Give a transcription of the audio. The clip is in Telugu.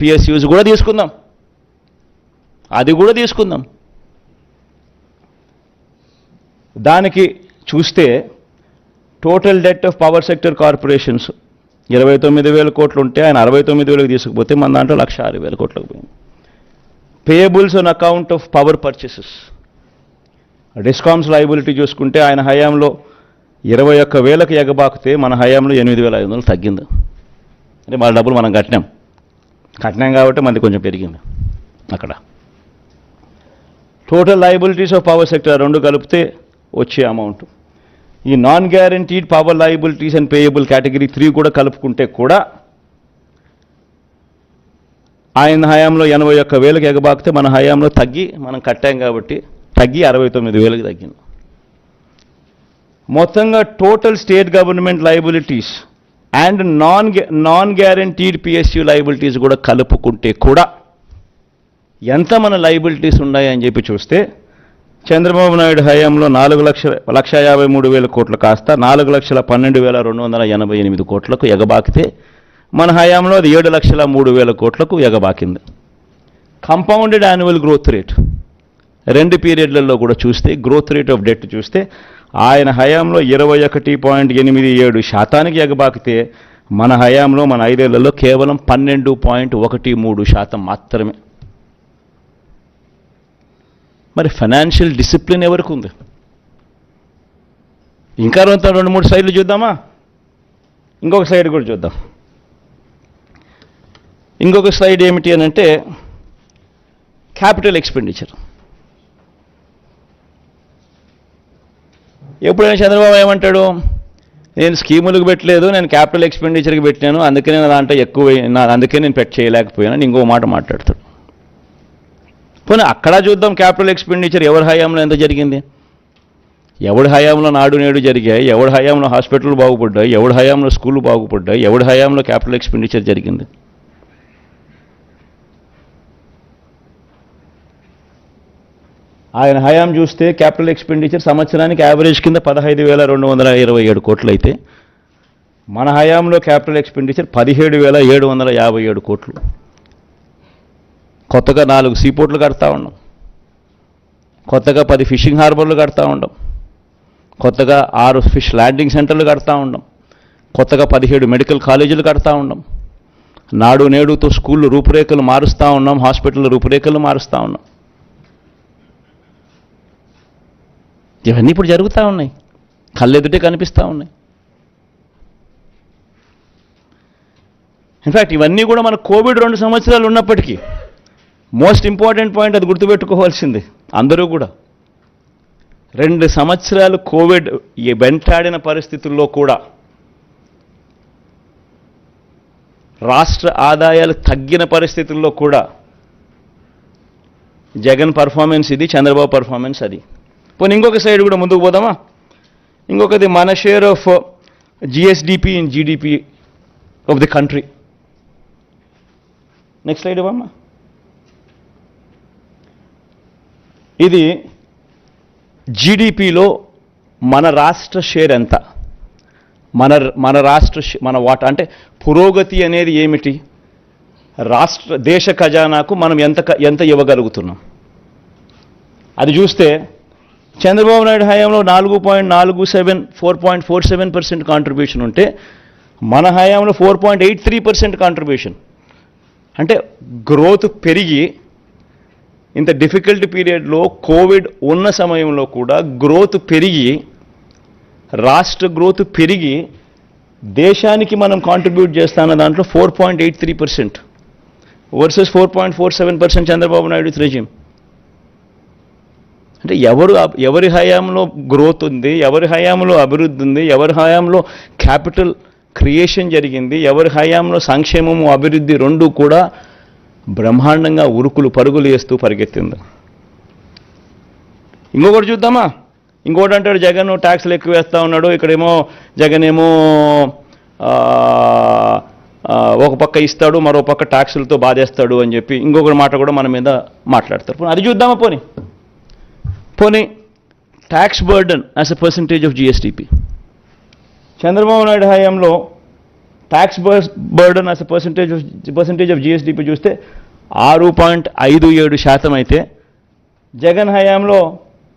పిఎస్యూస్ కూడా తీసుకుందాం. అది కూడా తీసుకుందాం. దానికి చూస్తే total debt of power sector corporations ఇరవై తొమ్మిది వేల కోట్లు ఉంటే ఆయన అరవై తొమ్మిది వేలకు తీసుకుపోతే మన దాంట్లో లక్ష ఆరు వేల కోట్లకు పోయింది. Payables on account of power purchases discoms liability చూసుకుంటే ఆయన హయాంలో ఇరవై ఒక్క వేలకు ఎగబాకితే మన హయాంలో ఎనిమిది వేల ఐదు వందలు తగ్గింది. అంటే మన డబ్బులు మనం కట్టినాం. కట్టినాం కాబట్టి మనది కొంచెం పెరిగింది అక్కడ. Total liabilities of power sector రెండు కలిపితే వచ్చే అమౌంట్ ఈ non guaranteed power liabilities and payable category three కూడా కలుపుకుంటే కూడా ఆయన హయాంలో ఎనభై ఒక్క వేలకు ఎగబాకితే మన హయాంలో తగ్గి మనం కట్టాం కాబట్టి తగ్గి అరవై తొమ్మిది వేలకు తగ్గింది. మొత్తంగా total state government liabilities and non non guaranteed PSU liabilities కూడా కలుపుకుంటే కూడా ఎంత మన లైబిలిటీస్ ఉన్నాయని చెప్పి చూస్తే చంద్రబాబు నాయుడు హయాంలో నాలుగు లక్షల లక్ష యాభై మూడు వేల కోట్లు కాస్త నాలుగు లక్షల పన్నెండు వేల రెండు వందల ఎనభై ఎనిమిది కోట్లకు ఎగబాకితే మన హయాంలో అది ఏడు లక్షల మూడు వేల కోట్లకు ఎగబాకింది. కంపౌండెడ్ యాన్యువల్ గ్రోత్ రేట్ రెండు పీరియడ్లలో కూడా చూస్తే గ్రోత్ రేట్ ఆఫ్ డెట్ చూస్తే ఆయన హయాంలో ఇరవై ఒకటి పాయింట్ ఎనిమిది ఏడు శాతానికి ఎగబాకితే మన హయాంలో మన ఐదేళ్ళలో కేవలం పన్నెండు పాయింట్ ఒకటి మూడు శాతం మాత్రమే. మరి ఫైనాన్షియల్ డిసిప్లిన్ ఎవరికి ఉంది? ఇంకా రెండు రెండు మూడు సైడ్లు చూద్దామా? ఇంకొక సైడ్ కూడా చూద్దాం. ఇంకొక స్లైడ్ ఏమిటి అని అంటే క్యాపిటల్ ఎక్స్పెండిచర్. ఎప్పుడైనా చంద్రబాబు ఏమంటాడు? నేను స్కీములకు పెట్టలేదు నేను క్యాపిటల్ ఎక్స్పెండిచర్కి పెట్టాను అందుకనే నా దాంట్లో ఎక్కువ నా అందుకే నేను పెట్ చేయలేకపోయాను ఇంకో మాట మాట్లాడతాడు. పోనీ అక్కడ చూద్దాం క్యాపిటల్ ఎక్స్పెండిచర్ ఎవరి హయాంలో ఎంత జరిగింది? ఎవడి హయాంలో నాడు నేడు జరిగాయి? ఎవడి హయాంలో హాస్పిటల్ బాగుపడ్డాయి? ఎవడి హయాంలో స్కూళ్ళు బాగుపడ్డాయి? ఎవడి హయాంలో క్యాపిటల్ ఎక్స్పెండిచర్ జరిగింది? ఆయన హయాం చూస్తే క్యాపిటల్ ఎక్స్పెండిచర్ సంవత్సరానికి యావరేజ్ కింద పదహైదు వేల రెండు వందల ఇరవై ఏడు కోట్లు అయితే మన హయాంలో క్యాపిటల్ ఎక్స్పెండిచర్ పదిహేడు వేల ఏడు వందల యాభై ఏడు కోట్లు. కొత్తగా నాలుగు సీపోర్ట్లు కడతా ఉన్నాం. కొత్తగా పది ఫిషింగ్ హార్బర్లు కడతా ఉండం కొత్తగా ఆరు ఫిష్ ల్యాండింగ్ సెంటర్లు కడతా ఉండం కొత్తగా పదిహేడు మెడికల్ కాలేజీలు కడతా ఉండం నాడు నేడుతో స్కూళ్ళు రూపురేఖలు మారుస్తూ ఉన్నాం హాస్పిటల్ రూపురేఖలు మారుస్తూ ఉన్నాం. ఇవన్నీ ఇప్పుడు జరుగుతూ ఉన్నాయి. కళ్ళెదుటే కనిపిస్తూ ఉన్నాయి. ఇన్ఫ్యాక్ట్ ఇవన్నీ కూడా మన కోవిడ్ రెండు సంవత్సరాలు ఉన్నప్పటికీ మోస్ట్ ఇంపార్టెంట్ పాయింట్ అది గుర్తుపెట్టుకోవాల్సింది. అందరూ కూడా. రెండు సంవత్సరాలు కోవిడ్ ఈ వెంటాడిన పరిస్థితుల్లో కూడా రాష్ట్ర ఆదాయాలు తగ్గిన పరిస్థితుల్లో కూడా జగన్ పర్ఫార్మెన్స్ ఇది చంద్రబాబు పర్ఫార్మెన్స్ అది. పోనీ ఇంకొక సైడ్ కూడా ముందుకు పోదామా? ఇంకొకది మన share of GSDP in GDP of the country next slide ఇవ్వమ్మా. ఇది జీడిపిలో మన రాష్ట్ర షేర్ ఎంత? మన మన రాష్ట్ర మన వాటా అంటే పురోగతి అనేది ఏమిటి? రాష్ట్ర దేశ ఖజానాకు మనం ఎంత ఎంత ఇవ్వగలుగుతున్నాం? అది చూస్తే చంద్రబాబు నాయుడు హయాంలో నాలుగు పాయింట్ నాలుగు seven four point four seven percent contribution ఉంటే మన హయాంలో four point eight three percent contribution అంటే గ్రోత్ పెరిగి ఇంత డిఫికల్ట్ పీరియడ్లో కోవిడ్ ఉన్న సమయంలో కూడా గ్రోత్ పెరిగి రాష్ట్ర గ్రోత్ పెరిగి దేశానికి మనం కాంట్రిబ్యూట్ చేస్తాన్న దాంట్లో four point eight three percent versus four point four seven percent Chandrababu Naidu regime. అంటే ఎవరు ఎవరి హయాంలో గ్రోత్ ఉంది ఎవరి హయాంలో అభివృద్ధి ఉంది ఎవరి హయాంలో క్యాపిటల్ క్రియేషన్ జరిగింది ఎవరి హయాంలో సంక్షేమము అభివృద్ధి రెండు కూడా బ్రహ్మాండంగా ఉరుకులు పరుగులు వేస్తూ పరిగెత్తింది. ఇంకొకటి చూద్దామా? ఇంకోటి అంటాడు జగన్ ట్యాక్స్లు ఎక్కువ వేస్తూ ఉన్నాడు ఇక్కడేమో జగన్ ఏమో ఒక పక్క ఇస్తాడు మరో పక్క ట్యాక్సులతో బాధేస్తాడు అని చెప్పి ఇంకొకటి మాట కూడా మన మీద మాట్లాడతారు. పోనీ అది చూద్దామా పోనీ? పోనీ tax burden as a percentage of GSDP Chandrababu Naidu హయాంలో tax burden as percentage percentage of GSDP చూస్తే ఆరు పాయింట్ ఐదు ఏడు శాతం అయితే జగన్ హయాంలో